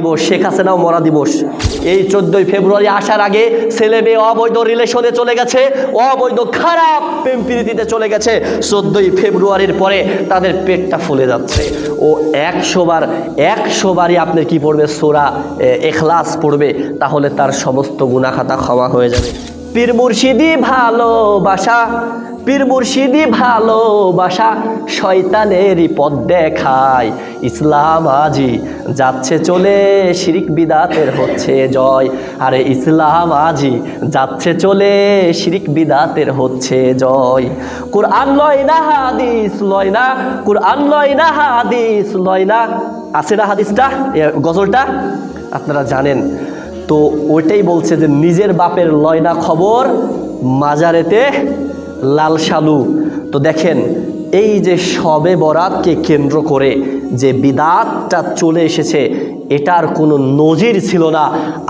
দিবস, শেখ হাসিনাও মরা দিবস। এই চোদ্দই ফেব্রুয়ারি আসার আগে ছেলে মেয়ে অবৈধ রিলেশনে চলে গেছে, অবৈধ খারাপ প্রেম প্রীতিতে চলে গেছে। চোদ্দই ফেব্রুয়ারির পরে তাদের পেটটা ফুলে যাচ্ছে। ও একশোবার একশোবারই আপনি কি পড়বে? সোরা এখলাস পড়বে, তাহলে তার সমস্ত গুণাখাতা ক্ষমা হয়ে যাবে। পীর মুর্শিদি ভালোবাসা, পীর মুর্শিদি ভালোবাসা শয়তানেরই পথ দেখায়। ইসলাম আজি যাচ্ছে চলে, শিরিক বিদাতের হচ্ছে জয়। আরে ইসলাম আজি যাচ্ছে চলে, শিরিক বিদাতের হচ্ছে জয়। কোরআন লয় না, হাদিস লয় না, কোরআন লয় না, হাদিস লয় না। আছে না হাদিসটা? গজলটা? আপনারা জানেন। তো ওইটাই বলছে যে নিজের বাপের লয়না খবর মাজারেতে লাল সালু। তো দেখেন, এই যে সবে বরাতকে কেন্দ্র করে যে বিদাতটা চলে এসেছে এটার কোনো নজির ছিল না।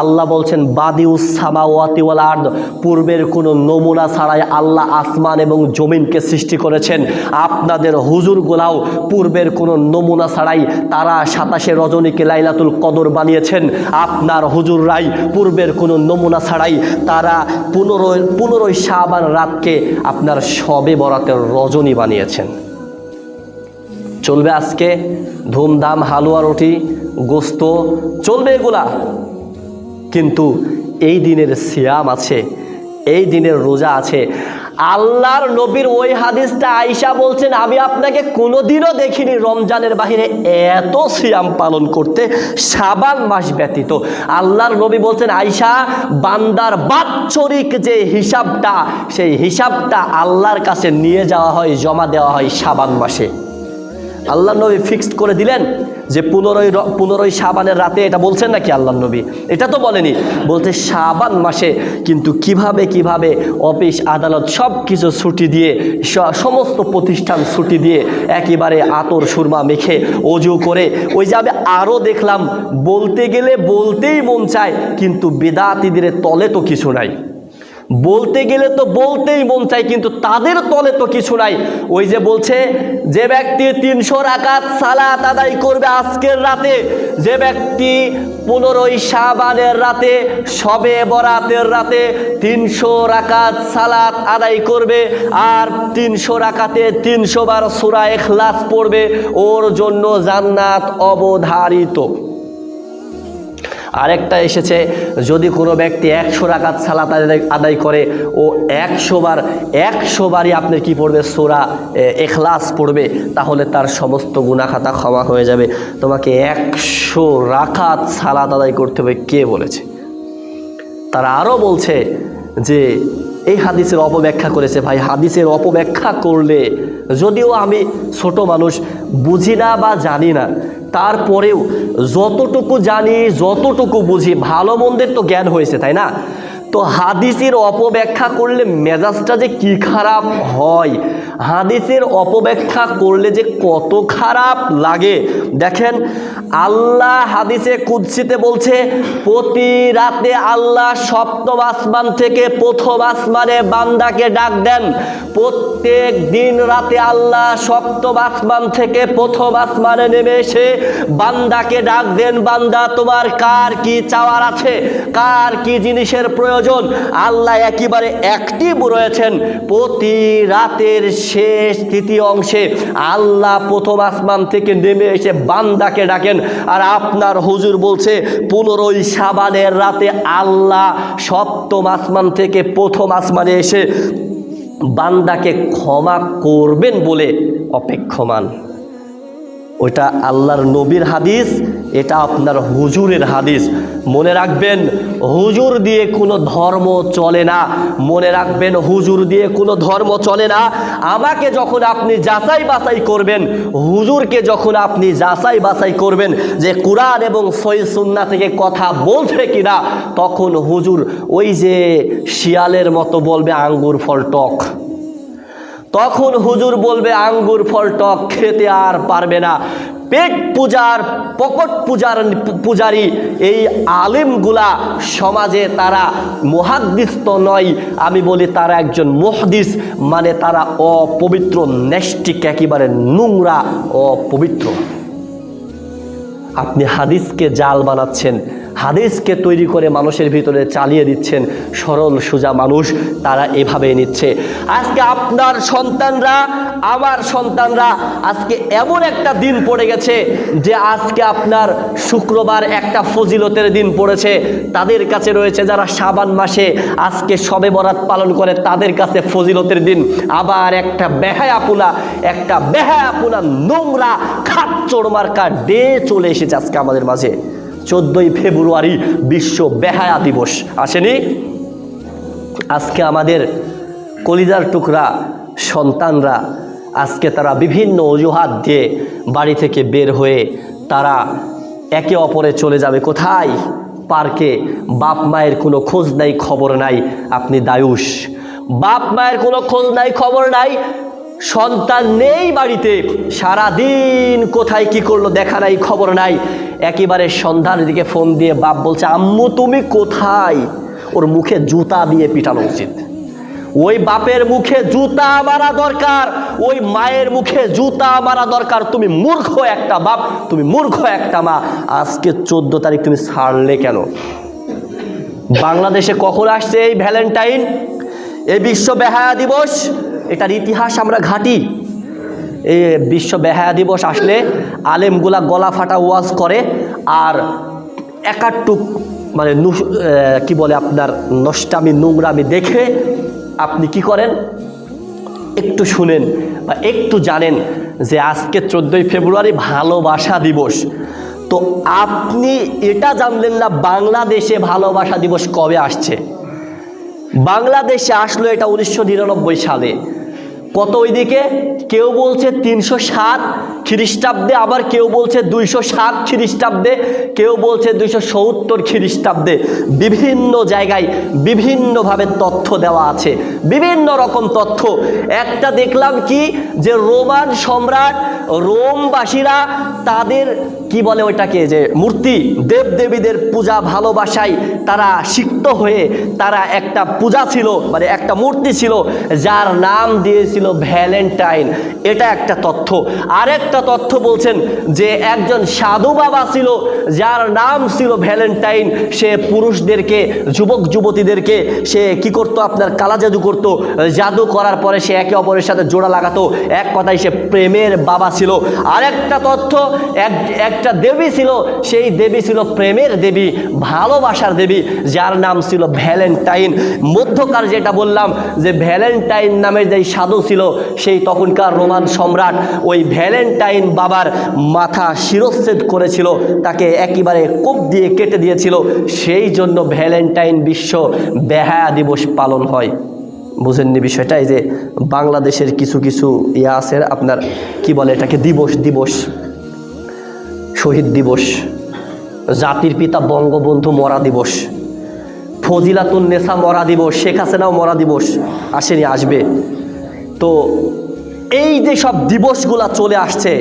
আল্লাহ বলছেন, বাদিউস সামাওয়াতিওয়াল আর্দ, পূর্বের কোনো নমুনা ছাড়াই আল্লাহ আসমান এবং জমিনকে সৃষ্টি করেছেন। আপনাদের হুজুরগুলাও পূর্বের কোনো নমুনা ছাড়াই তারা সাতাশে রজনীকে লাইলাতুল কদর বানিয়েছেন। আপনার হুজুর হুজুররাই পূর্বের কোনো নমুনা ছাড়াই তারা পনেরোই পনেরোই শাবান রাতকে আপনার সবে বরাতের রজনী বানিয়েছেন। চলবে আজকে, ধুমধাম হালুয়া রুটি, গোস্ত, চলবে এগুলা। কিন্তু এই দিনের সিয়াম আছে, এই দিনের রোজা আছে। আল্লাহর নবীর ওই হাদিসটা আয়সা বলছেন, আমি আপনাকে কোনোদিনও দেখিনি রমজানের বাহিরে এত সিয়াম পালন করতে, সাবান মাস ব্যতীত। আল্লাহর নবী বলছেন আয়সা বান্দার বাৎসরিক যে হিসাবটা, সেই হিসাবটা আল্লাহর কাছে নিয়ে যাওয়া হয়, জমা দেওয়া হয় সাবান মাসে। আল্লাহ নবী ফিক্সড করে দিলেন যে পনেরোই পনেরোই সাবানের রাতে এটা বলছেন নাকি আল্লাহ নবী? এটা তো বলেনি। বলতে সাবান মাসে কিন্তু কীভাবে কীভাবে অফিস, আদালত সব কিছু ছুটি দিয়ে সমস্ত প্রতিষ্ঠান ছুটি দিয়ে একেবারে আতর, সুরমা মেখে অজু করে ওই যে আমি আরও দেখলাম, বলতে গেলে বলতেই মন চায়, কিন্তু বেদাতিদের তলে তো কিছু নাই। বলতে গেলে তো বলতেই মন চাই কিন্তু তাদের তলে তো কিছু নাই। ওই যে বলছে, যে ব্যক্তি তিনশো রাকাত সালাত আদায় করবে আজকের রাতে, যে ব্যক্তি পনেরোই শাবানের রাতে, সবে বরাতের রাতে তিনশো রাকাত সালাত আদায় করবে, আর তিনশো রাকাতে তিনশো বার সুরা এখলাস পড়বে, ওর জন্য জান্নাত অবধারিত। আরেকটা এসেছে, যদি কোনো ব্যক্তি একশো রাকাত সালাত আদায় করে, ও একশো বার একশো বারই আপনি কি পড়বে? সোরা এখলাস পড়বে, তাহলে তার সমস্ত গুণাখাতা ক্ষমা হয়ে যাবে। তোমাকে একশো রাকাত সালাত আদায় করতে হবে, কে বলেছে? তারা আরও বলছে যে, এই হাদিসের অপব্যাখ্যা করেছে, ভাই, হাদিসের অপব্যাখ্যা করলে যদিও আমি ছোট মানুষ, বুঝি না বা জানি না তারপরেও যতটুকু জানি যতটুকু বুঝি ভালো মন্দের তো জ্ঞান হয়েছে তাই না? তো হাদিসের অপব্যাখ্যা করলে মেজাজটা যে কি খারাপ হয়? হাদিসের অপব্যাখ্যা করলে যে কত খারাপ লাগে? দেখেন, আল্লাহ হাদিসে কুৎসিতে বলছে, প্রতি রাতে আল্লাহ সপ্তম আসমান থেকে প্রথম আসমানে বান্দাকে ডাক দেন। প্রত্যেক দিন রাতে আল্লাহ সপ্তম আসমান থেকে প্রথম আসমানে নেমে এসে বান্দাকে ডাক দেন, বান্দা, তোমার কার কি চাওয়ার আছে? কার কি জিনিসের প্রয়োজন? আল্লাহ একেবারে অ্যাক্টিভ রয়েছেন প্রতি রাতের শেষ তৃতীয় অংশে। আল্লাহ প্রথম আসমান থেকে নেমে এসে বান্দাকে ডাকেন। আর আপনার হুজুর বলছে, পনেরোই সাবানের রাতে আল্লাহ সপ্তম আসমান থেকে প্রথম আসমানে এসে বান্দাকে ক্ষমা করবেন বলে অপেক্ষমান। ওটা আল্লাহর নবীর হাদিস, এটা আপনার হুজুরের হাদিস। মনে রাখবেন, হুজুর দিয়ে কোনো ধর্ম চলে না। মনে রাখবেন, হুজুর দিয়ে কোনো ধর্ম চলে না। আমাকে যখন আপনি যাচাই বাছাই করবেন, হুজুরকে যখন আপনি যাচাই বাছাই করবেন যে কোরআন এবং সই সুন্না থেকে কথা বলছে কিনা, তখন হুজুর ওই যে শিয়ালের মতো বলবে, আঙ্গুর ফল টক। তখন হুজুর বলবে, আঙ্গুর, ফল, টক খেতে আর পারবে না। পেট পূজার, পকট পূজার, পূজারি এই আলিমগুলা সমাজে তারা মহাদ্দিস তো নয়। আমি বলি, তারা একজন মহাদিস মানে তারা অপবিত্র নেষ্টিক একেবারে নোংরা, অপবিত্র। আপনি হাদিসকে জাল বানাচ্ছেন হাদিসকে তৈরি করে মানুষের ভিতরে চালিয়ে দিচ্ছেন সরল, সোজা মানুষ, তারা এভাবে নিচ্ছে। আজকে আপনার সন্তানরা, আমার সন্তানরা, আজকে এমন একটা দিন পড়ে গেছে যে আজকে আপনার শুক্রবার একটা ফজিলতের দিন পড়েছে। তাদের কাছে রয়েছে যারা সাবান মাসে আজকে সবে বরাত পালন করে, তাদের কাছে ফজিলতের দিন। আবার একটা বেহায়াপুনা একটা বেহায়াপুনা নোংরা খাচ্চড় মার্কা ডে চলে এসেছে আজকে আমাদের মাঝে। চোদ্দই ফেব্রুয়ারি বিশ্ব বেহায়া দিবস। আসেনি? আজকে আমাদের কলিজার টুকরা সন্তানরা, আজকে তারা বিভিন্ন অজুহাত দিয়ে বাড়ি থেকে বের হয়ে তারা একে অপরে চলে যাবে কোথায়? পার্কে। বাপ মায়ের কোনো খোঁজ নাই, খবর নাই। আপনি দায়ুষ। বাপ মায়ের কোনো খোঁজ নাই, খবর নাই। সন্তান নেই বাড়িতে। সারা দিন কোথায় কি করল দেখা নাই, খবর নাই। একেবারে সন্ধ্যার দিকে ফোন দিয়ে বাপ বলছে, আম্মু, তুমি কোথায়? ওর মুখে জুতা দিয়ে পিটানো উচিত। ওই বাপের মুখে জুতা মারা দরকার, ওই মায়ের মুখে জুতা মারা দরকার। তুমি মূর্খ একটা বাপ, তুমি মূর্খ একটা মা। আজকে চোদ্দ তারিখ তুমি ছাড়লে কেন? বাংলাদেশে কখন আসছে এই ভ্যালেন্টাইন? এই বিশ্ব বেহায়া দিবস? এটার ইতিহাস আমরা ঘাটি। এই বিশ্ব বেহায়া দিবস আসলে আলেমগুলা গলা ফাটা ওয়াজ করে আর একাটুক মানে কি বলে আপনার নষ্টামি, নোংরামি দেখে আপনি কি করেন? একটু শুনেন বা একটু জানেন যে আজকে চোদ্দোই ফেব্রুয়ারি ভালোবাসা দিবস। তো আপনি এটা জানলেন না বাংলাদেশে ভালোবাসা দিবস কবে আসছে? বাংলাদেশে আসলো এটা উনিশশো নিরানব্বই সালে। কত ওইদিকে? কেউ বলছে তিনশো সাত খ্রিস্টাব্দে আবার কেউ বলছে দুইশো সাত খ্রিস্টাব্দে, কেউ বলছে দুইশো সত্তর খ্রিস্টাব্দে। বিভিন্ন জায়গায় বিভিন্নভাবে তথ্য দেওয়া আছে, বিভিন্ন রকম তথ্য। একটা দেখলাম কি যে রোমান সম্রাট, রোমবাসীরা তাদের কি বলে ওইটাকে যে মূর্তি, দেবদেবীদের পূজা ভালোবাসায় তারা সিক্ত হয়ে তারা একটা পূজা ছিল মানে একটা মূর্তি ছিল, যার নাম দিয়েছিল ভ্যালেন্টাইন। এটা একটা তথ্য। আরেকটা তথ্য বলছেন যে একজন সাধু বাবা ছিল, যার নাম ছিল ভ্যালেন্টাইন। সে পুরুষদেরকে, যুবক যুবতীদেরকে, সে কি করতো? আপনার কালা জাদু করতো। জাদু করার পরে সে একে অপরের সাথে জোড়া লাগাতো। এক কথায় সে প্রেমের বাবা ছিল। আরেকটা তথ্য, এক, একটা দেবী ছিল। সেই দেবী ছিল প্রেমের দেবী, ভালোবাসার দেবী, যার নাম ছিল ভ্যালেন্টাইন। মধ্যকার যেটা বললাম যে ভ্যালেন্টাইন নামের যেই সাধু ছিল, সেই তখনকার রোমান সম্রাট, ওই ভ্যালেন্টাইন বাবার মাথা শিরচ্ছেদ করেছিল, তাকে একেবারে কোপ দিয়ে কেটে দিয়েছিল। সেই জন্য ভ্যালেন্টাইন বিশ্ব বেহায়া দিবস পালন হয়। বুঝেননি বিষয়টা? এই যে বাংলাদেশের কিছু কিছু ইয়া আছে, আপনার কি বলে এটাকে? দিবস দিবস। শহীদ দিবস। জাতির পিতা বঙ্গবন্ধু মরা দিবস। ফজিলাতুন নেসা মরা দিবস। শেখ হাসিনাও মরা দিবস। আসেনি, আসবে। তো এই যে সব দিবসগুলা চলে আসছে,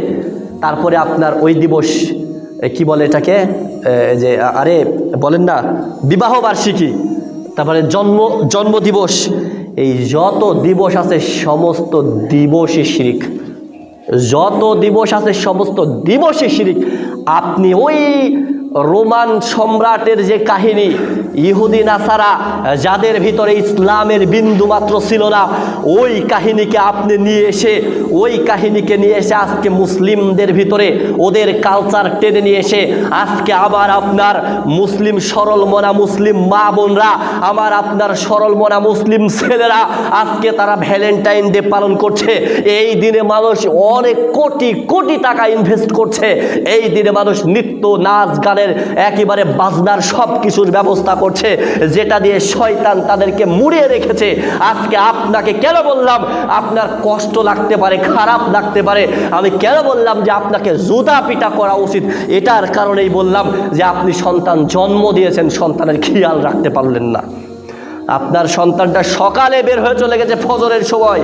তারপরে আপনার ওই দিবস কি বলে এটাকে? যে আরে, বলেন না, বিবাহ বার্ষিকী, তারপরে জন্ম জন্ম দিবস, এই যত দিবস আছে সমস্ত দিবসই শিরিক। যত দিবস আছে সমস্ত দিবসই শিরিক। আপনি ওই রোমান সম্রাটের যে কাহিনী ইহুদি নাসারা যাদের ভিতরে ইসলামের বিন্দু মাত্র ছিল না, ওই কাহিনীকে আপনি নিয়ে এসে, ওই কাহিনীকে নিয়ে এসে আজকে মুসলিমদের ভিতরে, ওদের কালচার টেনে নিয়ে এসে, আজকে আবার আপনার মুসলিম সরল মনা মুসলিম মা বোনরা, আমার আপনার সরল মনা মুসলিম ছেলেরা আজকে তারা ভ্যালেন্টাইন ডে পালন করছে। এই দিনে মানুষ অনেক কোটি কোটি টাকা ইনভেস্ট করছে। এই দিনে মানুষ নৃত্য নাচ গানের একেবারে বাজনার সব কিছুর ব্যবস্থা করছে, যেটা দিয়ে শয়তান তাদেরকে মুড়িয়ে রেখেছে। আজকে আপনাকে কেন বললাম, আপনার কষ্ট লাগতে পারে, খারাপ লাগতে পারে। আমি কেন বললাম যে আপনাকে জুতা পিটা করা উচিত? এটার কারণেই বললাম যে আপনি সন্তান জন্ম দিয়েছেন, সন্তানের খেয়াল রাখতে পারলেন না। আপনার সন্তানটা সকালে বের হয়ে চলে গেছে ফজরের সময়।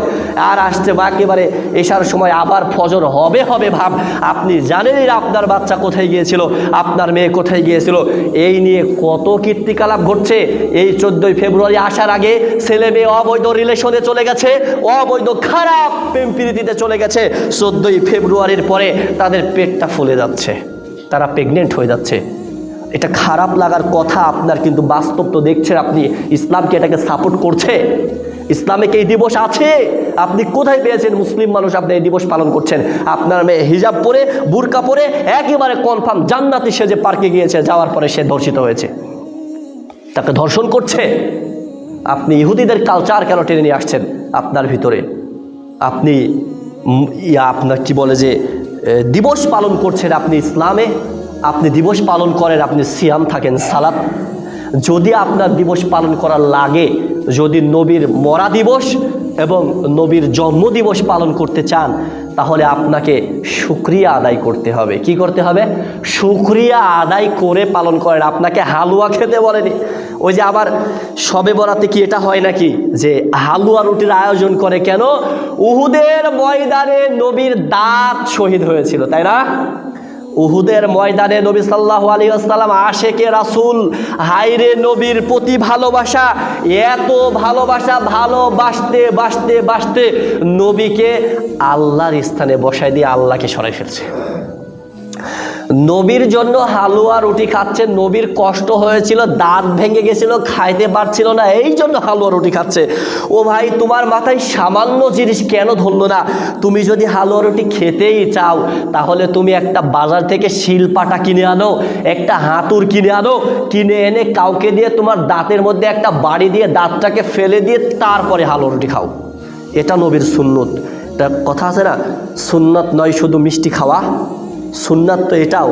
আর আসছে বা একেবারে এসার সময় আবার ফজর হবে হবে ভাব। আপনি জানেনই আপনার বাচ্চা কোথায় গিয়েছিল, আপনার মেয়ে কোথায় গিয়েছিল। এই নিয়ে কত কীর্তিকলাপ ঘটছে। এই চোদ্দোই ফেব্রুয়ারি আসার আগে ছেলে মেয়ে অবৈধ রিলেশনে চলে গেছে, অবৈধ খারাপ প্রেম প্রীতিতে চলে গেছে। চোদ্দোই ফেব্রুয়ারির পরে তাদের পেটটা ফুলে যাচ্ছে, তারা প্রেগনেন্ট হয়ে যাচ্ছে। এটা খারাপ লাগার কথা আপনার কিন্তু বাস্তব তো দেখছেন আপনি। ইসলামকে এটাকে সাপোর্ট করছে? ইসলামে কি এই দিবস আছে? আপনি কোথায় পেয়েছেন মুসলিম মানুষ আপনি এই দিবস পালন করছেন? আপনার মেয়ে হিজাব পরে, বুরকা পরে, একেবারে কনফার্ম জান্নাতি সে যে পার্কে গিয়েছে, যাওয়ার পরে সে ধর্ষিত হয়েছে। তাকে ধর্ষণ করছে। আপনি ইহুদিদের কালচার কেন টেনে নিয়ে আসছেন আপনার ভিতরে? আপনি ইয়া, আপনার কি বলে যে দিবস পালন করছেন আপনি ইসলামে? আপনি দিবস পালন করেন, আপনি সিয়াম থাকেন, সালাত। যদি আপনার দিবস পালন করা লাগে, যদি নবীর মরা দিবস এবং নবীর জন্ম দিবস পালন করতে চান, তাহলে আপনাকে শুক্রিয়া আদায় করতে হবে। কি করতে হবে? শুক্রিয়া আদায় করে পালন করেন। আপনাকে হালুয়া খেতে বলেনি। ওই যে আবার সবে বরাতে কি এটা হয় নাকি? যে হালুয়া রুটির আয়োজন করে কেন? উহুদের ময়দানে নবীর দাঁত শহীদ হয়েছিল, তাই না? উহুদের ময়দানে নবী সাল্লাহ আলী আসসালাম আশেকে রাসুল হাইরে নবীর প্রতি ভালোবাসা, এত ভালোবাসা ভালোবাসতে, বাসতে বাসতে নবীকে আল্লাহর স্থানে বসায় দিয়ে আল্লাহকে সরাই ফেলছে। নবীর জন্য হালুয়া রুটি খাচ্ছে, নবীর কষ্ট হয়েছিল, দাঁত ভেঙে গেছিল, খাইতে পারছিল না, এই জন্য হালুয়া রুটি খাচ্ছে। ও ভাই, তোমার মাথায় সামান্য জিনিস কেন ধরলো না? তুমি যদি হালুয়া রুটি খেতেই চাও, তাহলে তুমি একটা বাজার থেকে শিলপাটা কিনে আনো, একটা হাতুর কিনে আনো, কিনে এনে কাউকে দিয়ে তোমার দাঁতের মধ্যে একটা বাড়ি দিয়ে দাঁতটাকে ফেলে দিয়ে তারপরে হালুয়া রুটি খাও। এটা নবীর সুন্নত। কথা আছে না? সুন্নত নয় শুধু মিষ্টি খাওয়া। সুন্নাত তো এটাও।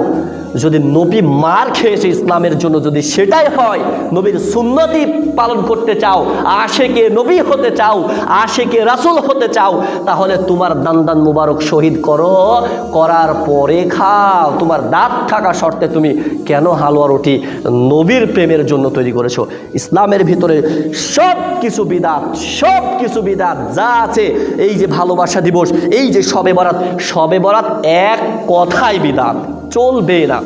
যদি নবী মার খেয়েছে ইসলামের জন্য, যদি সেটাই হয়, নবীর সুন্নতি পালন করতে চাও, আশেকে নবী হতে চাও, আশেকে রাসুল হতে চাও, তাহলে তোমার দান দান মুবারক শহীদ করো। করার পরে খাও। তোমার দাঁত থাকা শর্তে তুমি কেন হালুয়া রুটি নবীর প্রেমের জন্য তৈরি করেছ? ইসলামের ভিতরে সব কিছু বিদাত সব কিছু বিদাত যা আছে, এই যে ভালোবাসা দিবস, এই যে সবে বরাত সবে বরাত এক কথাই বিদাত চলবে না।